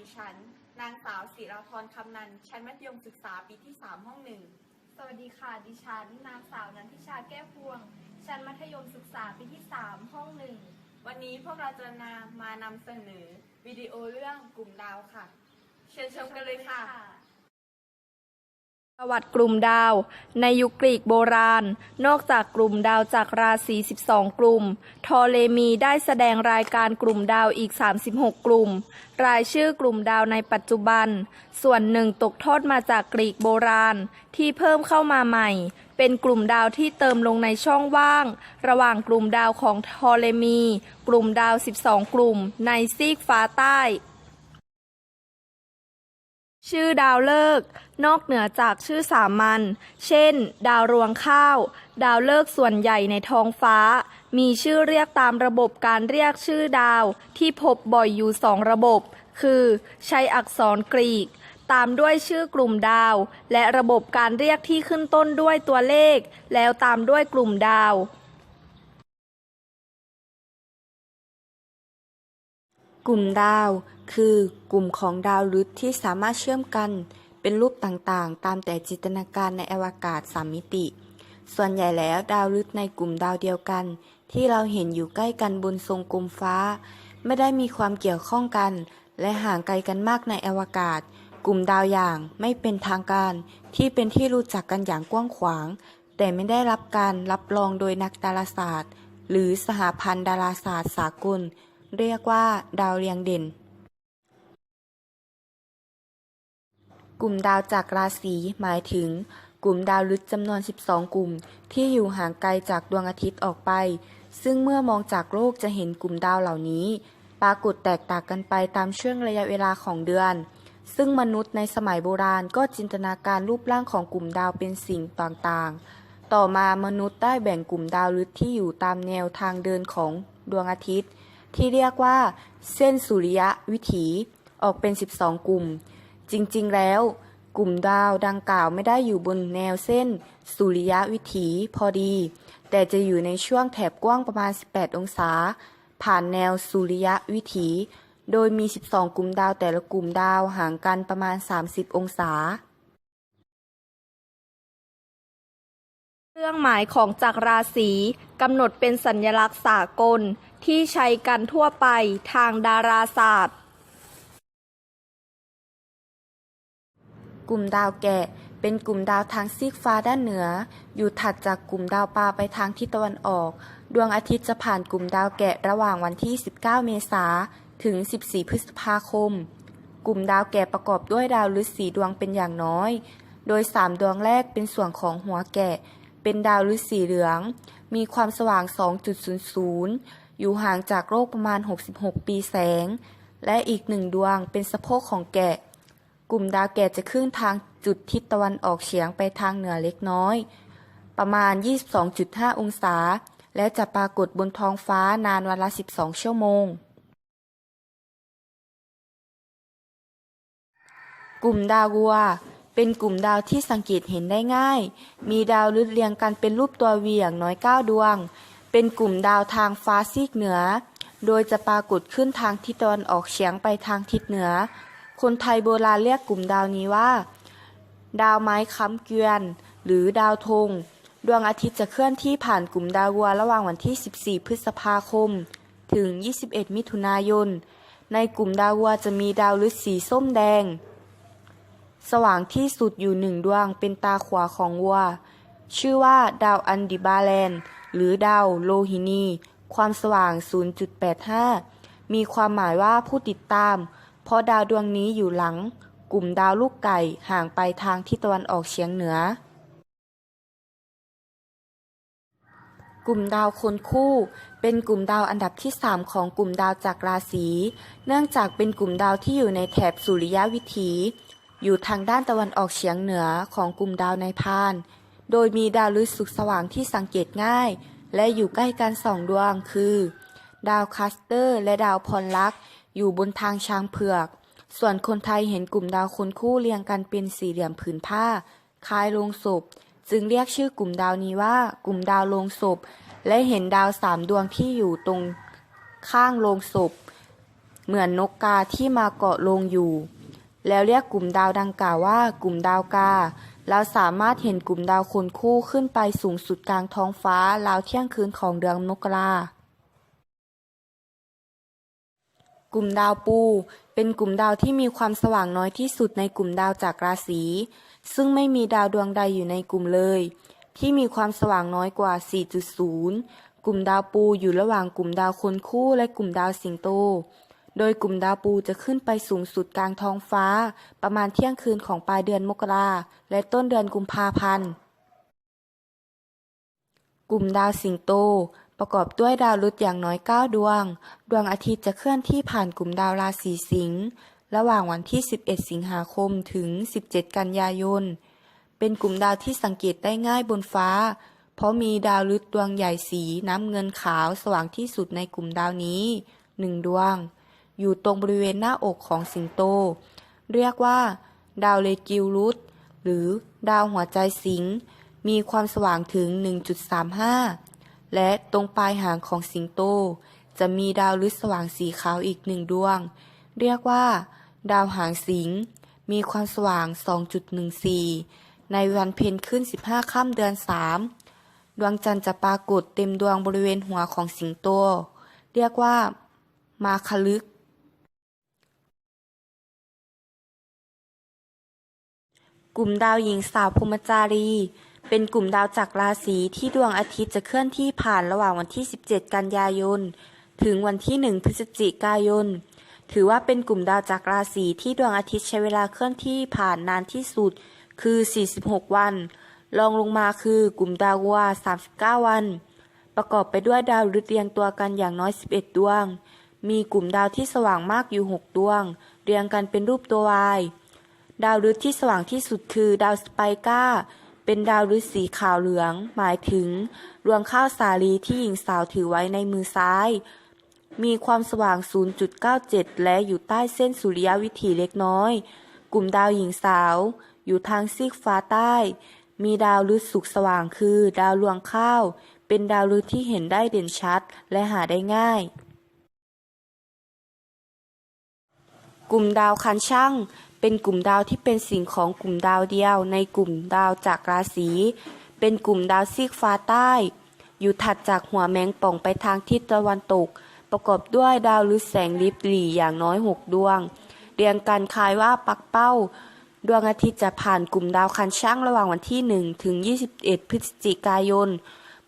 ดิฉัน นางสาวศิราพรคำนัน ชั้นมัธยมศึกษาปีที่ 3 ห้องหนึ่ง สวัสดีค่ะ ดิฉัน นางสาวนันทิชาแก้วพวง ชั้นมัธยมศึกษาปีที่ 3 ห้องหนึ่ง วันนี้พวกเราจะนำมานำเสนอ วิดีโอเรื่องกลุ่มดาวค่ะ เชิญชมกันเลยค่ะ ประวัติกลุ่มดาว ในยุคกรีกโบราณ นอกจากกลุ่มดาวจากราศี 12 กลุ่ม ทอเลมีได้แสดงรายการกลุ่มดาวอีก 36 กลุ่ม รายชื่อกลุ่มดาวในปัจจุบัน ส่วนหนึ่งตกทอดมาจากกรีกโบราณ ที่เพิ่มเข้ามาใหม่ เป็นกลุ่มดาวที่เติมลงในช่องว่าง ระหว่างกลุ่มดาวของทอเลมี กลุ่มดาว 12 กลุ่ม ในซีกฟ้าใต้ ชื่อดาวฤกษ์นอกเหนือจากชื่อสามัญ เช่น ดาวรวงข้าว ดาวฤกษ์ส่วนใหญ่ในท้องฟ้า มีชื่อเรียกตามระบบการเรียกชื่อดาวที่พบบ่อยอยู่สองระบบ คือใช้อักษรกรีก ตามด้วยชื่อกลุ่มดาว และระบบการเรียกที่ขึ้นต้นด้วยตัวเลข แล้วตามด้วยกลุ่มดาวกลุ่มดาว คือกลุ่มของดาวฤกษ์ที่สามารถเชื่อมกันเป็นรูปต่างๆ ตามแต่จินตนาการในอวกาศสามมิติ ส่วนใหญ่แล้วดาวฤกษ์ในกลุ่มดาวเดียวกัน ที่เราเห็นอยู่ใกล้กันบนทรงกลมฟ้า ไม่ได้มีความเกี่ยวข้องกัน และห่างไกลกันมากในอวกาศ กลุ่มดาวอย่างไม่เป็นทางการ ที่เป็นที่รู้จักกันอย่างกว้างขวาง แต่ไม่ได้รับการรับรองโดยนักดาราศาสตร์ หรือสหพันธ์ดาราศาสตร์สากล เรียกว่าดาวเรียงเด่น กลุ่มดาวจากราศีหมายถึง กลุ่มดาวลึกจำนวน 12 กลุ่ม ที่อยู่ห่างไกลจากดวงอาทิตย์ออกไป ซึ่งเมื่อมองจากโลกจะเห็นกลุ่มดาวเหล่านี้ ปรากฏแตกต่างกันไปตามช่วงระยะเวลาของเดือน ซึ่งมนุษย์ในสมัยโบราณก็จินตนาการรูปร่างของกลุ่มดาวเป็นสิ่งต่างๆ ต่อมามนุษย์ได้แบ่งกลุ่มดาวลึกที่อยู่ตามแนวทางเดินของดวงอาทิตย์ ที่เรียกว่า เส้นสุริยะวิถีออกเป็น 12 กลุ่ม จริงๆ แล้ว กลุ่มดาวดังกล่าวไม่ได้อยู่บนแนวเส้น สุริยะวิถีพอดี แต่จะอยู่ในช่วงแถบกว้างประมาณ 18 องศา ผ่านแนวสุริยะวิถี โดยมี 12 กลุ่มดาวแต่ละกลุ่มดาวห่างกันประมาณ 30 องศาเครื่องหมายของจักรราศีกำหนดเป็นสัญลักษณ์สากลที่ใช้กันทั่วไปทางดาราศาสตร์ กลุ่มดาวแกะ เป็นกลุ่มดาวทางซีกฟ้าด้านเหนือ อยู่ถัดจากกลุ่มดาวปลาไปทางทิศตะวันออก ดวงอาทิตย์จะผ่านกลุ่มดาวแกะระหว่างวันที่ 19 เมษาถึง 14 พฤษภาคม กลุ่มดาวแกะประกอบด้วยดาวฤกษ์สีดวงเป็นอย่างน้อย โดย 3 ดวงแรกเป็นส่วนของหัวแกะ เป็นดาวฤกษ์สีเหลือง มีความสว่าง 2.00 อยู่ห่างจากโลกประมาณ 66 ปีแสง และอีกหนึ่งดวงเป็นสะโพกของแกะ กลุ่มดาวแก่จะขึ้นทางจุดทิศตะวันออกเฉียงไปทางเหนือเล็กน้อย ประมาณ 22.5 องศา และจะปรากฏบนท้องฟ้านานวันละ 12 ชั่วโมง กลุ่มดาววัว เป็นกลุ่มดาวที่สังเกตเห็นได้ง่าย มีดาวลึดเรียงกันเป็นรูปตัววีอย่างน้อย 9 ดวง เป็นกลุ่มดาวทางฟ้าซีกเหนือ โดยจะปรากฏขึ้นทางทิศตะวันออกเฉียงไปทางทิศเหนือ คนไทยโบราณเรียกกลุ่มดาวนี้ว่า ดาวไม้ค้ำเกวียน หรือดาวธง ดวงอาทิตย์จะเคลื่อนที่ผ่านกลุ่มดาววัวระหว่างวันที่ 14 พฤษภาคม ถึง 21 มิถุนายน ในกลุ่มดาววัวจะมีดาวฤกษ์สีส้มแดง สว่างที่สุดอยู่หนึ่งดวงเป็นตาขวาของวัว ชื่อว่าดาวอันดิบาแลน หรือดาวโลหินี ความสว่าง 0.85 มีความหมายว่าผู้ติดตาม ราะดาวดวงนี้อยู่หลัง กลุ่มดาวลูกไก่ห่างไปทางทิศตะวันออกเฉียงเหนือ กลุ่มดาวคนคู่ เป็นกลุ่มดาวอันดับที่ 3 ของกลุ่มดาวจากราศี เนื่องจากเป็นกลุ่มดาวที่อยู่ในแถบสุริยวิถี อยู่ทางด้านตะวันออกเฉียงเหนือของกลุ่มดาวในพาน โดยมีดาวฤกษ์สุกสว่างที่สังเกตง่าย และอยู่ใกล้กันสองดวงคือ ดาวคัสเตอร์ และดาวพลลักษ์ อยู่บนทางช้างเผือก ส่วนคนไทยเห็นกลุ่มดาวคนคู่เรียงกันเป็นสี่เหลี่ยมผืนผ้า คล้ายโลงศพ จึงเรียกชื่อกลุ่มดาวนี้ว่ากลุ่มดาวโลงศพ และเห็นดาวสามดวงที่อยู่ตรงข้างโลงศพ เหมือนนกกาที่มาเกาะโลงอยู่ แล้วเรียกกลุ่มดาวดังกล่าวว่ากลุ่มดาวกาเราสามารถเห็นกลุ่มดาวคนคู่ขึ้นไปสูงสุดกลางท้องฟ้าราวเที่ยงคืนของเดือนมกรา กลุ่มดาวปู เป็นกลุ่มดาวที่มีความสว่างน้อยที่สุดในกลุ่มดาวจากราศี ซึ่งไม่มีดาวดวงใดอยู่ในกลุ่มเลย ที่มีความสว่างน้อยกว่า 4.0 กลุ่มดาวปูอยู่ระหว่างกลุ่มดาวคนคู่และกลุ่มดาวสิงโต โดยกลุ่มดาวปูจะขึ้นไปสูงสุดกลางท้องฟ้า ประมาณเที่ยงคืนของปลายเดือนมกราและต้นเดือนกุมภาพันธ์ กลุ่มดาวสิงโต ประกอบด้วยดาวฤกษ์อย่างน้อย 9 ดวง ดวงอาทิตย์จะเคลื่อนที่ผ่านกลุ่มดาวราศีสิงห์ระหว่างวันที่ 11 สิงหาคมถึง 17 กันยายน เป็นกลุ่มดาวที่สังเกตได้ง่ายบนฟ้า เพราะมีดาวฤกษ์ดวงใหญ่สีน้ำเงินขาวสว่างที่สุดในกลุ่มดาวนี้หนึ่งดวง อยู่ตรงบริเวณหน้าอกของสิงโต เรียกว่า ดาวเลกิวรุสหรือดาวหัวใจสิงห์มีความสว่างถึง 1.35 และตรงปลายหางของสิงโต จะมีดาวฤกษ์สว่างสีขาวอีกหนึ่งดวง เรียกว่า ดาวหางสิง มีความสว่าง 2.14 ในวันเพ็ญขึ้น 15 ค่ำเดือน 3 ดวงจันทร์จะปรากฏเต็มดวงบริเวณหัวของสิงโต เรียกว่า มาคลึก กลุ่มดาวหญิงสาวพรมจารี เป็นกลุ่มดาวจากราศีที่ดวงอาทิตย์จะเคลื่อนที่ผ่านระหว่างวันที่ 17 กันยายน ถึงวันที่ 1 พฤศจิกายน ถือว่าเป็นกลุ่มดาวจากราศีที่ดวงอาทิตย์ใช้เวลาเคลื่อนที่ผ่านนานที่สุด คือ 46 วัน รองลงมาคือกลุ่มดาววัว39 วัน ประกอบไปด้วยดาวฤกษ์เรียงตัวกันอย่างน้อย 11 ดวง มีกลุ่มดาวที่สว่างมากอยู่ 6 ดวง เรียงกันเป็นรูปตัววาย ดาวฤกษ์ที่สว่างที่สุดคือดาวสไปก้า เป็นดาวฤกษ์สีขาวเหลือง หมายถึง รวงข้าวสาลีที่หญิงสาวถือไว้ในมือซ้าย มีความสว่าง 0.97 และอยู่ใต้เส้นสุริยวิถีเล็กน้อย กลุ่มดาวหญิงสาว อยู่ทางซีกฟ้าใต้ มีดาวฤกษ์สุกสว่างคือ ดาวรวงข้าว เป็นดาวฤกษ์ที่เห็นได้เด่นชัด และหาได้ง่ายกลุ่มดาวคันช่าง เป็นกลุ่มดาวที่เป็นสิ่งของกลุ่มดาวเดียวในกลุ่มดาวจากราศี เป็นกลุ่มดาวซีกฟ้าใต้ อยู่ถัดจากหัวแมงป่องไปทางทิศตะวันตก ประกอบด้วยดาวฤกษ์แสงลิบหลีอย่างน้อยหกดวง เรียงกันคล้ายว่าปักเป้า ดวงอาทิตย์จะผ่านกลุ่มดาวคันช่างระหว่างวันที่ 1 ถึง 21 พฤศจิกายน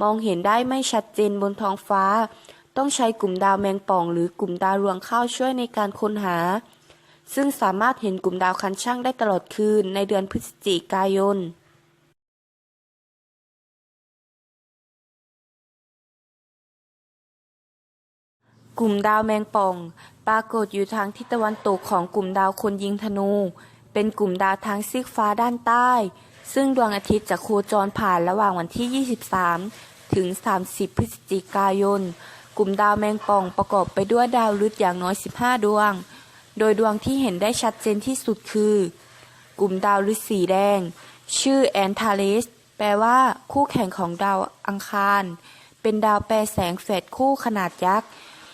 มองเห็นได้ไม่ชัดเจนบนท้องฟ้า ต้องใช้กลุ่มดาวแมงป่อง หรือกลุ่มดาวรวงข้าวช่วยในการค้นหา ซึ่งสามารถเห็นกลุ่มดาวคันช่างได้ตลอดคืนในเดือนพฤศจิกายนกลุ่มดาวแมงป่อง ปรากฏอยู่ทางทิศตะวันตกของกลุ่มดาวคนยิงธนู เป็นกลุ่มดาวทางซีกฟ้าด้านใต้ ซึ่งดวงอาทิตย์จะโคจรผ่านระหว่างวันที่ 23 ถึง 30 พฤศจิกายน กลุ่มดาวแมงป่องประกอบไปด้วยดาวฤกษ์อย่างน้อย 15 ดวง โดยดวงที่เห็นได้ชัดเจนที่สุดคือ กลุ่มดาวฤกษ์สีแดง ชื่อแอนทาเลสแปลว่า คู่แข่งของดาวอังคาร เป็นดาวแปรแสงแฝดคู่ขนาดยักษ์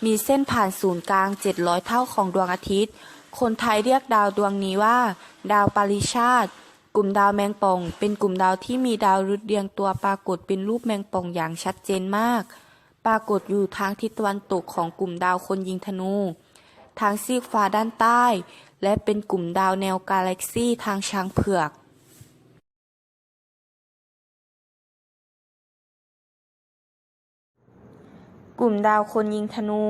มีเส้นผ่านศูนย์กลาง 700 เท่าของดวงอาทิตย์ คนไทยเรียกดาวดวงนี้ว่า ดาวปาริชาติ กลุ่มดาวแมงป่อง เป็นกลุ่มดาวที่มีดาวฤกษ์เรียงตัวปรากฏเป็นรูปแมงป่องอย่างชัดเจนมาก ปรากฏอยู่ทางทิศตะวันตกของกลุ่มดาวคนยิงธนู ทางซีกฟ้าด้านใต้ และเป็นกลุ่มดาวแนวกาแล็กซี่ทางช้างเผือกกลุ่มดาวคนยิงธนู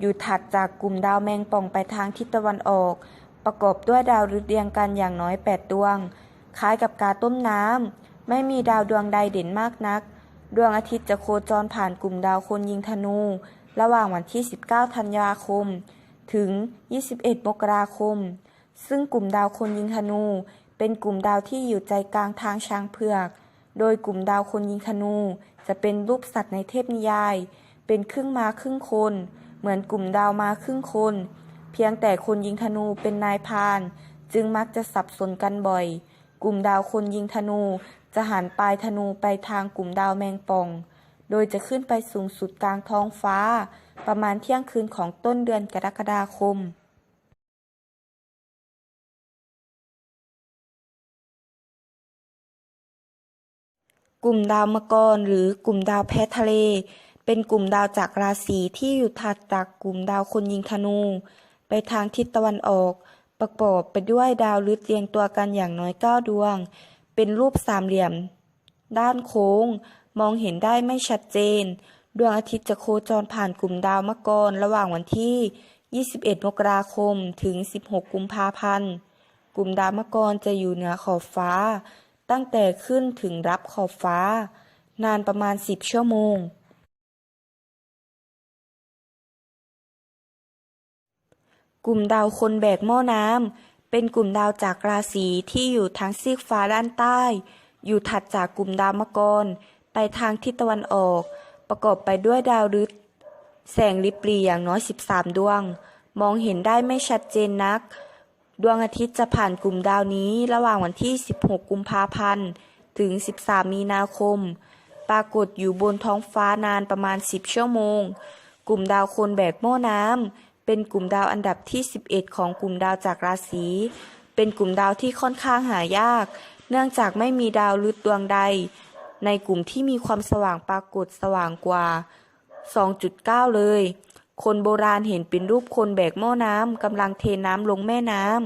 อยู่ถัดจากกลุ่มดาวแมงป่องไปทางทิศตะวันออก ประกอบด้วยดาวฤกษ์เรียงกันอย่างน้อย 8 ดวง คล้ายกับกาต้มน้ำ ไม่มีดาวดวงใดเด่นมากนัก ดวงอาทิตย์จะโคจรผ่านกลุ่มดาวคนยิงธนู ระหว่างวันที่ 19 ธันวาคม ถึง 21 มกราคม ซึ่งกลุ่มดาวคนยิงธนู เป็นกลุ่มดาวที่อยู่ใจกลางทางช้างเผือก โดยกลุ่มดาวคนยิงธนู จะเป็นรูปสัตว์ในเทพนิยาย เป็นครึ่งมาครึ่งคน เหมือนกลุ่มดาวมาครึ่งคน เพียงแต่คนยิงธนูเป็นนายพาน จึงมักจะสับสนกันบ่อย กลุ่มดาวคนยิงธนู จะหันปลายธนูไปทางกลุ่มดาวแมงป่อง โดยจะขึ้นไปสูงสุดกลางท้องฟ้า ประมาณเที่ยงคืนของต้นเดือนกรกฎาคมกลุ่มดาวมกรหรือกลุ่มดาวแพทะเล เป็นกลุ่มดาวจากราศีที่อยู่ถัดจากกลุ่มดาวคนยิงธนู ไปทางทิศตะวันออก ประกอบไปด้วยดาวฤทธิ์เรียงตัวกันอย่างน้อยเก้าดวง เป็นรูปสามเหลี่ยม ด้านโค้ง มองเห็นได้ไม่ชัดเจน ดวงอาทิตย์จะโคจรผ่านกลุ่มดาวมกรระหว่างวันที่ 21 มกราคม ถึง 16 กุมภาพันธ์ กลุ่มดาวมกรจะอยู่เหนือขอบฟ้า ตั้งแต่ขึ้นถึงรับขอบฟ้า นานประมาณ 10 ชั่วโมง กลุ่มดาวคนแบกหม้อน้ำ เป็นกลุ่มดาวจากราศีที่อยู่ทางซีกฟ้าด้านใต้ อยู่ถัดจากกลุ่มดาวมกร ไปทางทิศตะวันออก ประกอบไปด้วยดาวฤทธ์แสงริบหรี่อย่างน้อย 13 ดวง มองเห็นได้ไม่ชัดเจนนัก ดวงอาทิตย์จะผ่านกลุ่มดาวนี้ ระหว่างวันที่ 16 กุมภาพันธ์ ถึง 13 มีนาคม ปรากฏอยู่บนท้องฟ้านานประมาณ 10 ชั่วโมง กลุ่มดาวคนแบกหม้อน้ำ เป็นกลุ่มดาวอันดับที่ 11 ของกลุ่มดาวจากราศี เป็นกลุ่มดาวที่ค่อนข้างหายาก เนื่องจากไม่มีดาวฤทธิ์ดวงใด ในกลุ่มที่มีความสว่างปรากฏสว่างกว่า 2.9 เลย คนโบราณเห็นเป็นรูปคนแบกหม้อน้ำกำลังเทน้ำลงแม่น้ำ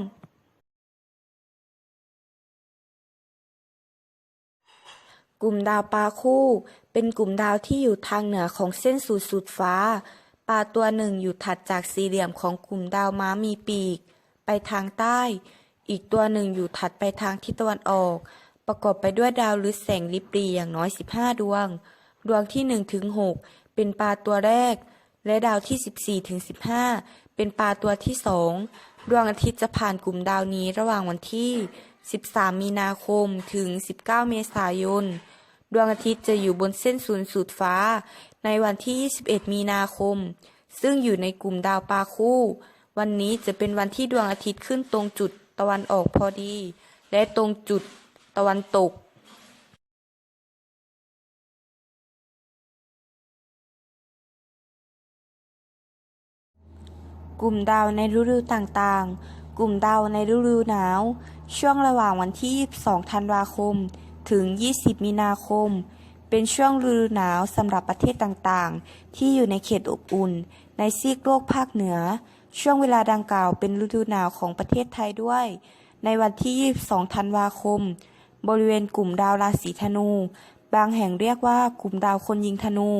กลุ่มดาวปลาคู่ เป็นกลุ่มดาวที่อยู่ทางเหนือของเส้นสูตรสุดฟ้า ปลาตัวหนึ่งอยู่ถัดจากสี่เหลี่ยมของกลุ่มดาวม้ามีปีก ไปทางใต้ อีกตัวหนึ่งอยู่ถัดไปทางทิศตะวันออก ประกอบไปด้วยดาวฤทธิ์แสงริบหรี่อย่างน้อย 15 ดวง ดวงที่1ถึง6เป็นปลาตัวแรก และดาวที่ 14ถึง15 เป็นปลาตัวที่สองดวงอาทิตย์จะผ่านกลุ่มดาวนี้ระหว่างวันที่ 13 มีนาคมถึง 19 เมษายน ดวงอาทิตย์จะอยู่บนเส้นศูนย์สูตรฟ้า ในวันที่ 21 มีนาคม ซึ่งอยู่ในกลุ่มดาวปลาคู่ วันนี้จะเป็นวันที่ดวงอาทิตย์ขึ้นตรงจุดตะวันออกพอดี และตรงจุด ตะวันตกกลุ่มดาวในฤดูต่างๆ กลุ่มดาวในฤดูหนาว ช่วงระหว่างวันที่ 22 ธันวาคม ถึง 20 มีนาคม เป็นช่วงฤดูหนาวสำหรับประเทศต่างๆ ที่อยู่ในเขตอบอุ่น ในซีกโลกภาคเหนือ ช่วงเวลาดังกล่าวเป็นฤดูหนาวของประเทศไทยด้วย ในวันที่ 22 ธันวาคม บริเวณกลุ่มดาวราศีธนู บางแห่งเรียกว่ากลุ่มดาวคนยิงธนู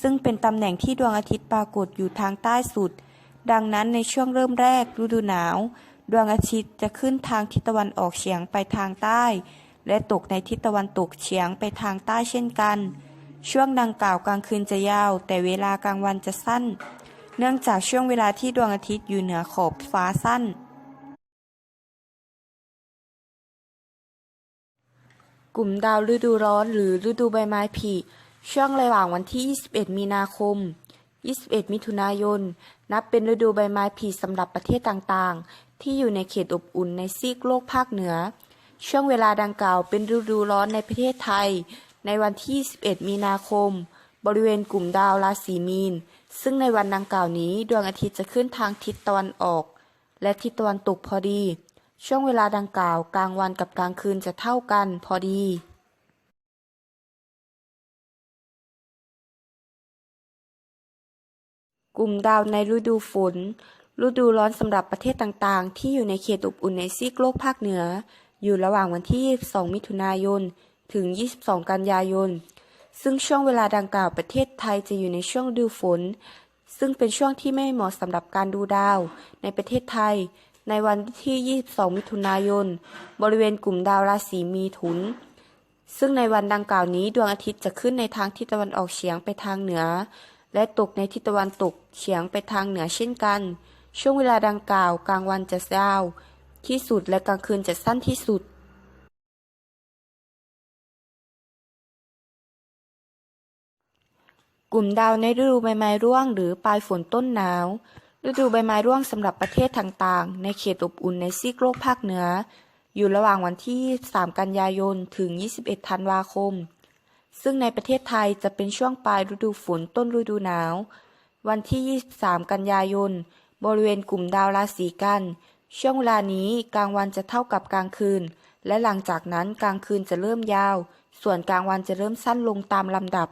ซึ่งเป็นตำแหน่งที่ดวงอาทิตย์ปรากฏอยู่ทางใต้สุด ดังนั้นในช่วงเริ่มแรกฤดูหนาว ดวงอาทิตย์จะขึ้นทางทิศตะวันออกเฉียงไปทางใต้ และตกในทิศตะวันตกเฉียงไปทางใต้เช่นกัน ช่วงดังกล่าวกลางคืนจะยาว แต่เวลากลางวันจะสั้น เนื่องจากช่วงเวลาที่ดวงอาทิตย์อยู่เหนือขอบฟ้าสั้น กลุ่มดาวฤดูร้อนหรือฤดูใบไม้ผลิช่วงระหว่างวันที่ 21 มีนาคม 21 มิถุนายน นับเป็นฤดูใบไม้ผลิสำหรับประเทศต่างๆ ที่อยู่ในเขตอบอุ่นในซีกโลกภาคเหนือ ช่วงเวลาดังกล่าวเป็นฤดูร้อนในประเทศไทย ในวันที่ 21 มีนาคม บริเวณกลุ่มดาวราศีมีน ซึ่งในวันดังกล่าวนี้ดวงอาทิตย์จะขึ้นทางทิศตะวันออก และทิศตะวันตกพอดี ช่วงเวลาดังกล่าวกลางวันกับกลางคืนจะเท่ากันพอดีกลุ่มดาวในฤดูฝน ฤดูร้อนสำหรับประเทศต่างๆ ที่อยู่ในเขตอบอุ่นในซีกโลกภาคเหนือ อยู่ระหว่างวันที่ 22 มิถุนายน ถึง 22 กันยายน ซึ่งช่วงเวลาดังกล่าวประเทศไทยจะอยู่ในช่วงฤดูฝน ซึ่งเป็นช่วงที่ไม่เหมาะสำหรับการดูดาว ในประเทศไทย ในวันที่ 22 มิถุนายน บริเวณกลุ่มดาวราศีมีถุน ซึ่งในวันดังกล่าวนี้ดวงอาทิตย์จะขึ้นในทางทิศตะวันออกเฉียงไปทางเหนือ และตกในทิศตะวันตกเฉียงไปทางเหนือเช่นกัน ช่วงเวลาดังกล่าวกลางวันจะยาวที่สุดและกลางคืนจะสั้นที่สุดกลุ่มดาวในฤดูใบไม้ร่วงหรือปลายฝนต้นหนาว ฤดูใบไม้ร่วงสำหรับประเทศต่างๆ ในเขตอบอุ่นในซีกโลกภาคเหนือ อยู่ระหว่างวันที่ 3 กันยายน ถึง 21 ธันวาคม ซึ่งในประเทศไทยจะเป็นช่วงปลายฤดูฝนต้นฤดูหนาว วันที่ 23 กันยายน บริเวณกลุ่มดาวราศีกัน ช่วงเวลานี้กลางวันจะเท่ากับกลางคืน และหลังจากนั้นกลางคืนจะเริ่มยาว ส่วนกลางวันจะเริ่มสั้นลงตามลำดับ